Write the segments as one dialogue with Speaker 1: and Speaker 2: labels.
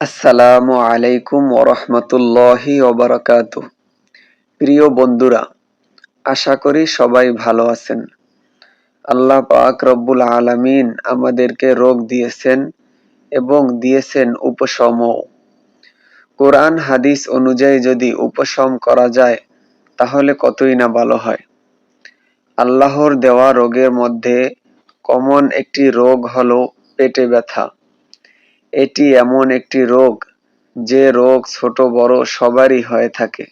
Speaker 1: আসসালামু আলাইকুম ওরহমতুল্লাহি ওবরাকাত প্রিয় বন্ধুরা, আশা করি সবাই ভালো আছেন। আল্লাহ পাক রব্বুল আলামিন আমাদেরকে রোগ দিয়েছেন এবং দিয়েছেন উপশম। কোরআন, হাদিস অনুযায়ী যদি উপশম করা যায়, তাহলে কতই না ভালো হয়। আল্লাহর দেওয়া রোগের মধ্যে কমন একটি রোগ হলো পেটে ব্যথা। এটি এমন একটি রোগ যে রোগ ছোট, বড় সবারই হয়ে থাকে।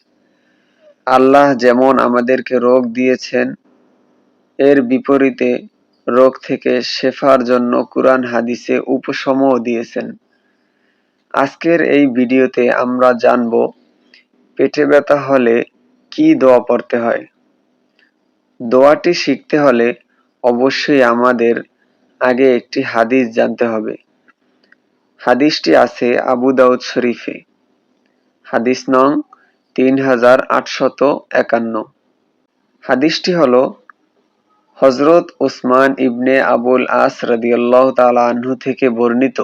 Speaker 1: আল্লাহ যেমন আমাদেরকে রোগ দিয়েছেন, এর বিপরীতে রোগ থেকে শেফার জন্য কুরআন হাদিসে উপশমও দিয়েছেন। আজকের এই ভিডিওতে আমরা জানব, পেটে ব্যথা হলে কি দোয়া পড়তে হয়? দোয়াটি শিখতে হলে অবশ্যই আমাদের আগে একটি হাদিস জানতে হবে। হাদিসটি আছে আবু দাউদ শরীফে। হাদিস নং তিন হাজার আটশত একান্ন। হাদিসটি হল হজরত উসমান ইবনে আবুল আস রদিয়াল্লাহ তালা আহ্ন থেকে বর্ণিত।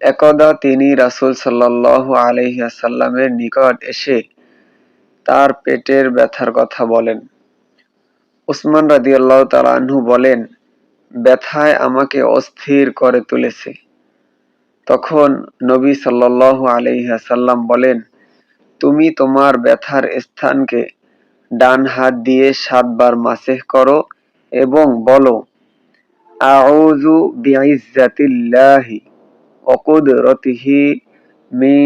Speaker 1: একদা তিনি রাসুল সাল্লাহ আলহিয়াসাল্লামের নিকট এসে তার পেটের ব্যথার কথা বলেন। উসমান রাদিয়াল্লাহ তালাহু বলেন, ব্যথায় আমাকে অস্থির করে তুলেছে। তখন নবী সাল্লাহ আলহাসাল্লাম বলেন, তুমি তোমার ব্যথার স্থানকে ডান হাত দিয়ে সাতবার মাসেহ করো এবং বলো, আউযু বিইজ্জাতিল্লাহি ওয়া কুদরতিহি মিন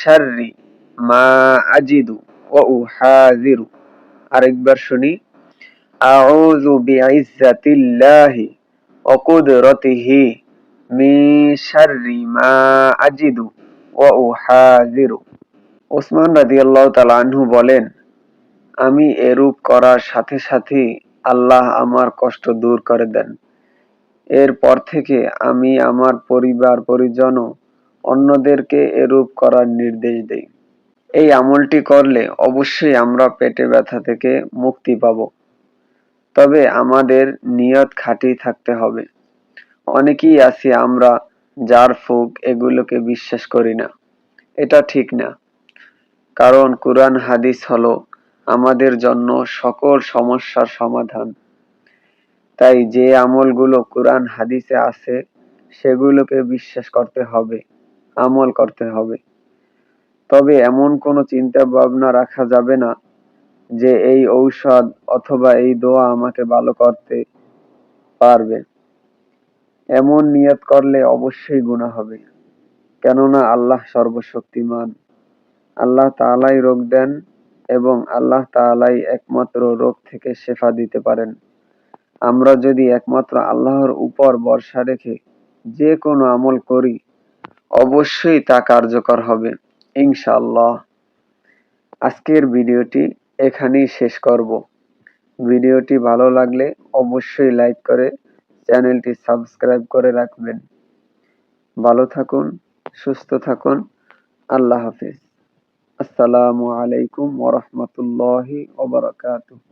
Speaker 1: শাররি মা আজিদু ওয়া উহাযিরু আরেকবার শুনি, আউযু বিইজ্জাতিল্লাহি ওয়া কুদরতিহি শাররি মা আজিদু ওয়া উহাযিরু ওসমান রাদিয়াল্লাহু তাআলা আনহু বলেন, আমি এরূপ করার সাথে সাথে আল্লাহ আমার কষ্ট দূর করে দেন। এরপর থেকে আমি আমার পরিবার, পরিজনও অন্যদেরকে এরূপ করার নির্দেশ দেই। এই আমলটি করলে অবশ্যই আমরা পেটে ব্যথা থেকে মুক্তি পাব। তবে আমাদের নিয়ত খাঁটি থাকতে হবে। অনেকেই আছি, আমরা যার ফুক এগুলোকে বিশ্বাস করি না। এটা ঠিক না। কারণ কোরআন, হাদিস হলো আমাদের জন্য সকল সমস্যার সমাধান। তাই যে আমলগুলো কোরআন, হাদিসে আছে, সেগুলোকে বিশ্বাস করতে হবে, আমল করতে হবে। তবে এমন কোনো চিন্তা ভাবনা রাখা যাবে না যে এই ঔষধ অথবা এই দোয়া আমাকে ভালো করতে পারবে। এমন নিয়ত করলে অবশ্যই গুণা হবে। কেননা আল্লাহ সর্বশক্তিমান। আল্লাহ তালাই রোগ দেন এবং আল্লাহ তালাই একমাত্র রোগ থেকে শেফা দিতে পারেন। আমরা যদি একমাত্র আল্লাহর উপর ভরসা রেখে যে কোনো আমল করি, অবশ্যই তা কার্যকর হবে ইনশাল্লাহ আজকের ভিডিওটি এখানেই শেষ করব। ভিডিওটি ভালো লাগলে অবশ্যই লাইক করে চ্যানেলটি সাবস্ক্রাইব করে রাখবেন। ভালো থাকুন সুস্থ থাকুন। আল্লাহ হাফিজ। আসসালামু আলাইকুম ওরহমতুল্লাহি ওবরাকাতুহ